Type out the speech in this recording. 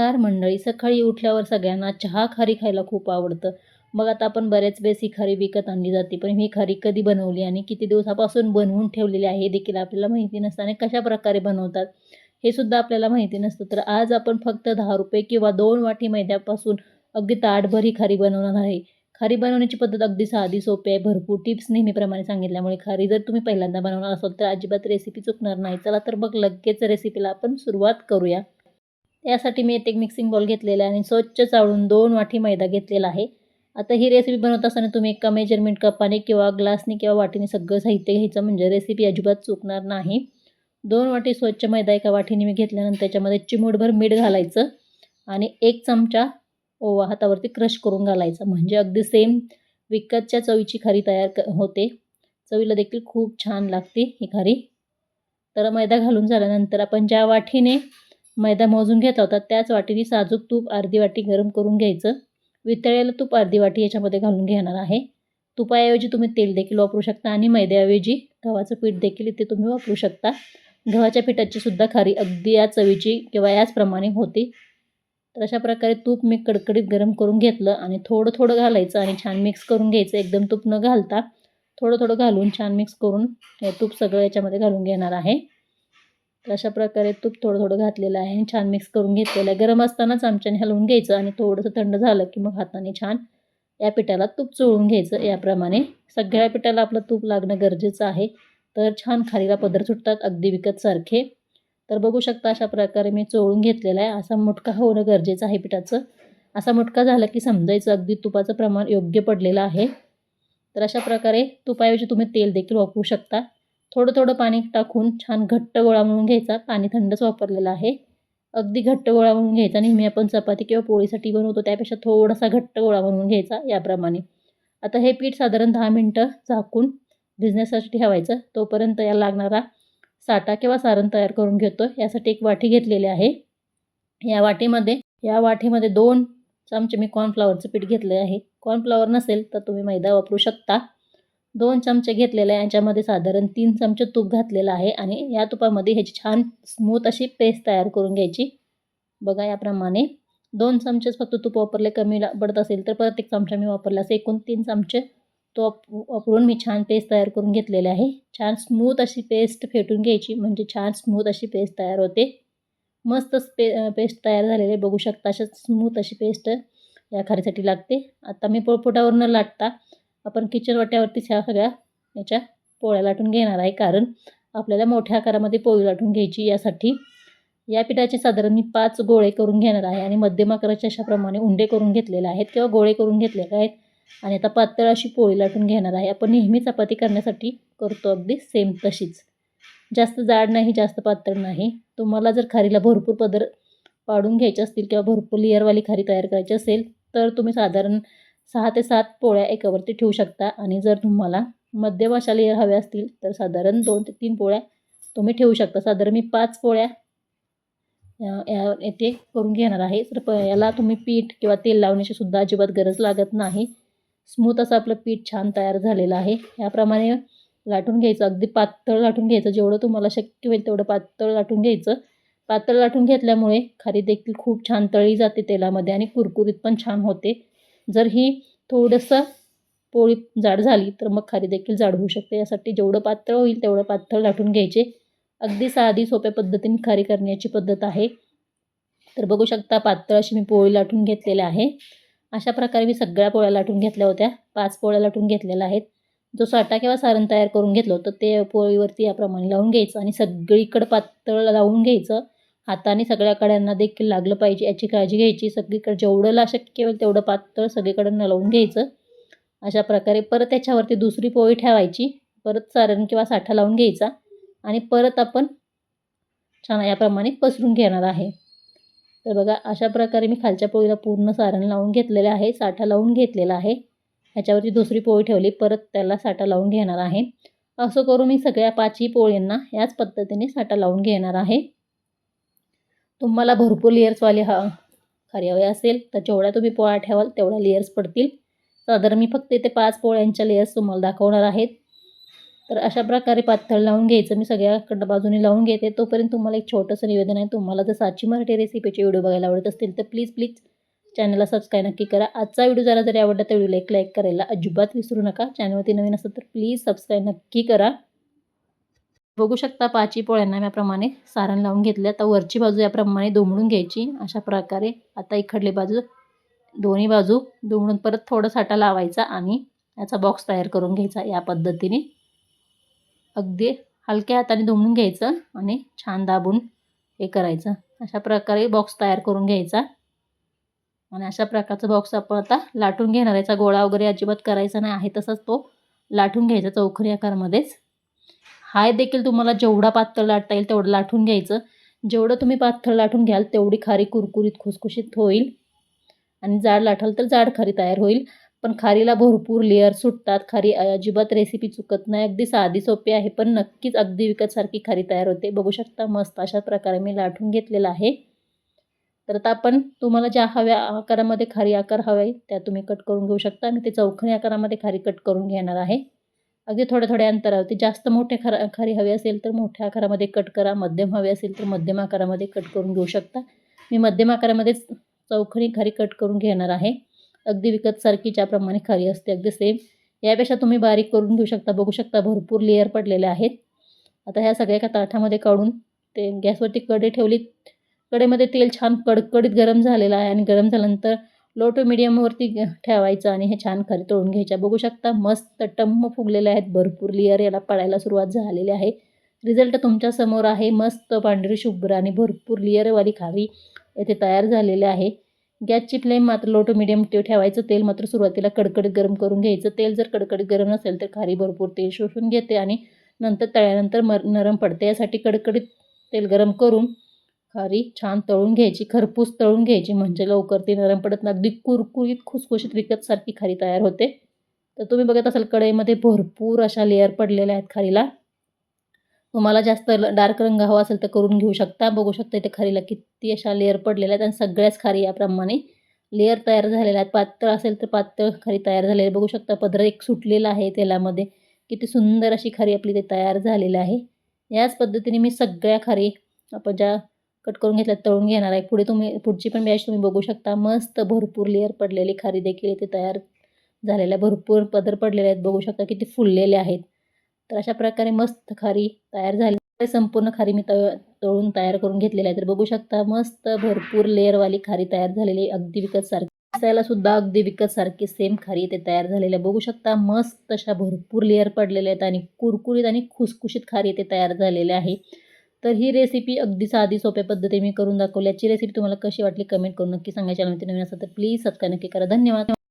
चार मंडळी सकाळी उठल्यावर सगळ्यांना चहा खारी खायला खूप आवडतं. मग आता आपण बरेच वेळेस ही खारी विकत आणली जाते. पण ही खारी कधी बनवली आणि किती दिवसापासून बनवून ठेवलेली आहे हे देखील आपल्याला माहिती नसतं आणि कशा प्रकारे बनवतात हे सुद्धा आपल्याला माहिती नसतं. तर आज आपण फक्त दहा रुपये किंवा दोन वाटी मैद्यापासून अगदी ताटभर ही खारी बनवणार आहे. खारी बनवण्याची पद्धत अगदी साधी सोपी आहे. भरपूर टिप्स नेहमीप्रमाणे सांगितल्यामुळे खारी जर तुम्ही पहिल्यांदा बनवणार असाल तर अजिबात रेसिपी चुकणार नाही. चला तर मग लगेच रेसिपीला आपण सुरुवात करूया. त्यासाठी मी एक मिक्सिंग बॉल घेतलेला आहे आणि स्वच्छ चाळून दोन वाटी मैदा घेतलेला आहे. आता ही रेसिपी बनवत असताना तुम्ही एका मेजरमेंट कपाने किंवा ग्लासने किंवा वाटीने सगळं साहित्य घ्यायचं म्हणजे रेसिपी अजिबात चुकणार नाही. दोन वाटी स्वच्छ मैदा एका वाटीने मी घेतल्यानंतर त्याच्यामध्ये चिमूटभर मीठ घालायचं आणि एक चमचा ओवा हातावरती क्रश करून घालायचा. म्हणजे अगदी सेम विकतच्या चवीची खारी तयार क होते. चवीला देखील खूप छान लागते ही खारी. तर मैदा घालून झाल्यानंतर आपण ज्या वाटीने मैदा मोजून घेतला होता. त्याच वाटीने साजूक तूप अर्धी वाटी गरम करून घ्यायचं. वितळलेलं तूप अर्धी वाटी याच्यामध्ये घालून घेणार आहे. तुपाऐवजी तुम्ही तेल देखील वापरू शकता आणि मैद्याऐवजी गव्हाचं पीठ देखील इथे तुम्ही वापरू शकता. गव्हाच्या पिठाची सुद्धा खारी अगदी या चवीची किंवा याचप्रमाणे होते. तर अशा प्रकारे तूप मी कडकडीत गरम करून घेतलं आणि थोडं थोडं घालायचं आणि छान मिक्स करून घ्यायचं. एकदम तूप न घालता थोडं थोडं घालून छान मिक्स करून हे तूप सगळं याच्यामध्ये घालून घेणार आहे. तर अशा प्रकारे तूप थोडं थोडं घातलेलं आहे. आणि छान मिक्स करून घेतलेलं आहे. गरम असतानाच चमच्याने हलवून घ्यायचं आणि थोडंसं थंड झालं की मग हाताने छान या पिठाला तूप चोळून घ्यायचं. याप्रमाणे सगळ्या पिठाला आपलं तूप लागणं गरजेचं आहे. तर छान खारीला पदर सुटतात. अगदी विकतसारखे तर बघू शकता अशा प्रकारे मी चोळून घेतलेला आहे. असा मुटका होणं गरजेचं आहे पिठाचं. असा मुटका झाला की समजायचं. अगदी तुपाचं प्रमाण योग्य पडलेलं आहे. तर अशा प्रकारे तुपाऐवजी तुम्ही तेल देखील वापरू शकता. थोडं थोडं पाणी टाकून छान घट्ट गोळा म्हणून घ्यायचा. पाणी थंडच वापरलेलं आहे. अगदी घट्ट गोळा म्हणून घ्यायचा. नेहमी आपण चपाती किंवा पोळीसाठी बनवतो त्यापेक्षा थोडासा घट्ट गोळा म्हणून घ्यायचा याप्रमाणे. आता हे पीठ साधारण दहा मिनटं झाकून भिजण्यासाठी ठेवायचं. तोपर्यंत याला लागणारा साठा किंवा सारण तयार करून घेतो. यासाठी एक वाटी घेतलेली आहे. या वाटीमध्ये या वाटीमध्ये दोन चमचे मी कॉर्नफ्लॉवरचं पीठ घेतलं आहे. कॉर्नफ्लॉवर नसेल तर तुम्ही मैदा वापरू शकता. दोन चमचे घेतलेले आहे. याच्यामध्ये साधारण तीन चमचे तूप घातलेलं आहे आणि या तुपामध्ये ह्याची छान स्मूथ अशी पेस्ट तयार करून घ्यायची. बघा याप्रमाणे. दोन चमचेच फक्त तूप वापरले. कमी पडत असेल तर प्रत्येक चमचा मी वापरला असं एकूण तीन चमचे तो वापरून मी छान पेस्ट तयार करून घेतलेले आहे. छान स्मूथ अशी पेस्ट फेटून घ्यायची. म्हणजे छान स्मूथ अशी पेस्ट तयार होते. मस्त पे पेस्ट तयार झालेले. बघू शकता अशा स्मूथ अशी पेस्ट या खारीसाठी लागते. आता मी पोळपोटावरनं लाटता. आपण किचन वाट्यावरतीच ह्या सगळ्या याच्या पोळ्या लाटून घेणार आहे. कारण आपल्याला मोठ्या आकारामध्ये पोळी लाटून घ्यायची यासाठी या पिठाचे साधारण मी पाच गोळे करून घेणार आहे आणि मध्यम आकाराच्या अशाप्रमाणे उंडे करून घेतलेले आहेत किंवा गोळे करून घेतलेले आहेत. आणि आता पातळ अशी पोळी लाटून घेणार आहे. आपण नेहमी चपाती करण्यासाठी करतो अगदी सेम तशीच. जास्त जाड नाही जास्त पातळ नाही. तुम्हाला जर खारीला भरपूर पदर पाडून घ्यायचे असतील किंवा भरपूर लेअरवाली खारी तयार करायची असेल तर तुम्ही साधारण सहा ते सात पोळ्या एकावरती ठेवू शकता. आणि जर तुम्हाला मध्यभाषा लेअर हव्या असतील तर साधारण दोन ते तीन पोळ्या तुम्ही ठेवू शकता. साधारण मी पाच पोळ्या या येथे करून घेणार आहे. तर प याला तुम्ही पीठ किंवा तेल लावण्याची सुद्धा अजिबात गरज लागत नाही. स्मूथ असं आपलं पीठ छान तयार झालेलं आहे. याप्रमाणे लाटून घ्यायचं. अगदी पातळ लाटून घ्यायचं. जेवढं तुम्हाला शक्य होईल तेवढं पातळ लाटून घ्यायचं. पातळ लाटून घेतल्यामुळे खारी देखील खूप छान तळी जाते तेलामध्ये आणि कुरकुरीत पण छान होते. जर ही थोडंसं पोळी जाड झाली तर मग खारी देखील जाड होऊ शकते. यासाठी जेवढं पातळ होईल तेवढं पातळ लाटून घ्यायचे. अगदी साधी सोप्या पद्धतीने खारी करण्याची पद्धत आहे. तर बघू शकता पातळ अशी मी पोळी लाटून घेतलेल्या आहे. अशा प्रकारे मी सगळ्या पोळ्या लाटून घेतल्या होत्या. पाच पोळ्या लाटून घेतलेल्या आहेत. जो साठा किंवा सारण तयार करून घेतलं होतं ते पोळीवरती याप्रमाणे लावून घ्यायचं आणि सगळीकडं पातळ लावून घ्यायचं. हाताने सगळ्या कड्यांना देखील लागलं पाहिजे याची काळजी घ्यायची. सगळीकडे जेवढं शक्य होईल तेवढं पातळ सगळीकडं लावून घ्यायचं. अशा प्रकारे परत त्याच्यावरती दुसरी पोळी ठेवायची. परत सारण किंवा साठा लावून घ्यायचा. आणि परत आपण छान याप्रमाणे पसरून घेणार आहे. तर बघा अशा प्रकारे मी खालच्या पोळीला पूर्ण सारण लावून घेतलेलं आहे. साठा लावून घेतलेला आहे. ह्याच्यावरती दुसरी पोळी ठेवली. परत त्याला साठा लावून घेणार आहे. असं करून मी सगळ्या पाचही पोळींना याच पद्धतीने साठा लावून घेणार आहे. तुम्हाला भरपूर लेयर्सवाले हा खारी हवे असेल तर जेवढ्या तुम्ही पोळ्या ठेवाल तेवढ्या लेयर्स पडतील. साधारण मी फक्त इथे पाच पोळ्यांच्या लेयर्स तुम्हाला दाखवणार आहेत. तर अशा प्रकारे पातळ लावून घ्यायचं. मी सगळ्याकडं बाजूने लावून घेते. तोपर्यंत तुम्हाला एक छोटंसं निवेदन आहे. तुम्हाला जर साची मराठी रेसिपीचे व्हिडिओ बघायला आवडत असतील तर प्लीज प्लीज चॅनलला सबस्क्राईब नक्की करा. आजचा व्हिडिओ जरा जरी आवडला तर व्हिडिओला एक लाईक करायला अजिबात विसरू नका. चॅनलवरती नवीन असं तर प्लीज सबस्क्राईब नक्की करा. बघू शकता पाची पोळ्यांना याप्रमाणे सारण लावून घेतलं. आता वरची बाजू याप्रमाणे दुमडून घ्यायची. अशा प्रकारे आता इकडली बाजू दोन्ही बाजू दुमडून परत थोडा साठा लावायचा आणि याचा बॉक्स तयार करून घ्यायचा या पद्धतीने. अगदी हलक्या हाताने दुमडून घ्यायचं आणि छान दाबून हे करायचं. अशा प्रकारे बॉक्स तयार करून घ्यायचा. आणि अशा प्रकारचा बॉक्स आपण आता लाटून घेणार याचा गोळा वगैरे अजिबात करायचा नाही. आहे तसाच तो लाटून घ्यायचा चौखरी आकारामध्येच. हाय देखील तुम्हाला जेवढा पातळ लाटता येईल तेवढं लाटून घ्यायचं. जेवढं तुम्ही पातळ लाटून घ्याल तेवढी खारी कुरकुरीत खुसखुशीत होईल. आणि जाड लाटाल तर जाड खारी तयार होईल. पण खारीला भरपूर लेअर सुटतात. खारी अजिबात रेसिपी चुकत नाही. अगदी साधी सोपी आहे पण नक्कीच अगदी विकतसारखी खारी तयार होते. बघू शकता मस्त अशा प्रकारे मी लाटून घेतलेला आहे. तर आता आपण तुम्हाला ज्या हव्या आकारामध्ये खारी आकार हवे त्या तुम्ही कट करून घेऊ शकता. मी ते चौखणी आकारामध्ये खारी कट करून घेणार आहे. अगदी थोड्या थोड्या अंतरावरती जास्त मोठे खरा खारी हवी असेल तर मोठ्या आकारामध्ये कट करा. मध्यम हवे असेल तर मध्यम आकारामध्ये कट करून घेऊ शकता. मी मध्यम आकारामध्येच चौखणी खारी कट करून घेणार आहे. अगदी विकतसारखी ज्याप्रमाणे खारी असते अगदी सेम यापेक्षा तुम्ही बारीक करून घेऊ शकता. बघू शकता भरपूर लेअर पडलेले आहेत. आता ह्या सगळ्या एका ताठामध्ये काढून ते गॅसवरती कढई ठेवली कडेमध्ये तेल छान कडकडीत गरम झालेलं आहे आणि गरम झाल्यानंतर लो टू मिडियमवरती ठेवायचं आणि हे छान खरी तळून घ्यायच्या बघू शकता मस्त टम्म फुगलेले आहेत. भरपूर लेअर याला पडायला सुरुवात झालेली आहे. रिझल्ट तुमच्यासमोर आहे. मस्त पांढरी शुभ्र आणि भरपूर लेअरवाली खारी येथे तयार झालेले आहे. गॅसची फ्लेम मात्र लो टू मिडियम ठेवायचं. तेल मात्र सुरुवातीला कडकडीत गरम करून घ्यायचं. तेल जर कडकडीत गरम नसेल तर खारी भरपूर तेल शोषून घेते आणि नंतर तळ्यानंतर मर नरम पडते. यासाठी कडकडीत तेल गरम करून खारी छान तळून घ्यायची खरपूस तळून घ्यायची. म्हणजे लवकर ती नरम पडत अगदी कुरकुरीत खुसखुशीत विकतसारखी खारी तयार होते. तर तुम्ही बघत असाल कढईमध्ये भरपूर अशा लेअर पडलेल्या आहेत खारीला. तुम्हाला जास्त डार्क रंग हवा असेल तर करून घेऊ शकता. बघू शकता इथे खारीला किती अशा लेअर पडलेल्या आहेत. आणि सगळ्याच खारी याप्रमाणे लेअर तयार झालेल्या आहेत. पातळ असेल तर पातळ खारी तयार झालेली बघू शकता पदर एक सुटलेला आहे तेलामध्ये. किती सुंदर अशी खारी आपली ते तयार झालेली आहे. याच पद्धतीने मी सगळ्या खारी आपण ज्या कट करून घेतला तळून घेणार आहे. पुढे तुम्ही पुढची पण बॅच तुम्ही बघू शकता. मस्त भरपूर लेअर पडलेली खारी देखील इथे तयार झालेल्या भरपूर पदर पडलेले आहेत. बघू शकता किती फुललेले आहेत. तर अशा प्रकारे मस्त खारी तयार झाली. संपूर्ण खारी मी तळ तळून तयार करून घेतलेली आहे. तर बघू शकता मस्त भरपूर लेअरवाली खारी तयार झालेली अगदी विकत सारखी. दिसायला सुद्धा अगदी विकत सारखी सेम खारी इथे तयार झालेली आहे. बघू शकता मस्त अशा भरपूर लेअर पडलेले आहेत आणि कुरकुरीत आणि खुसखुशीत खारी इथे तयार झालेले आहे. तर ही रेसिपी अगदी साधी सोप्या पद्धतीने मी करून दाखवल्याची रेसिपी तुम्हाला कशी वाटली कमेंट करून नक्की सांगायची नवीन असेल तर प्लीज सबस्क्राईब नक्की करा. धन्यवाद.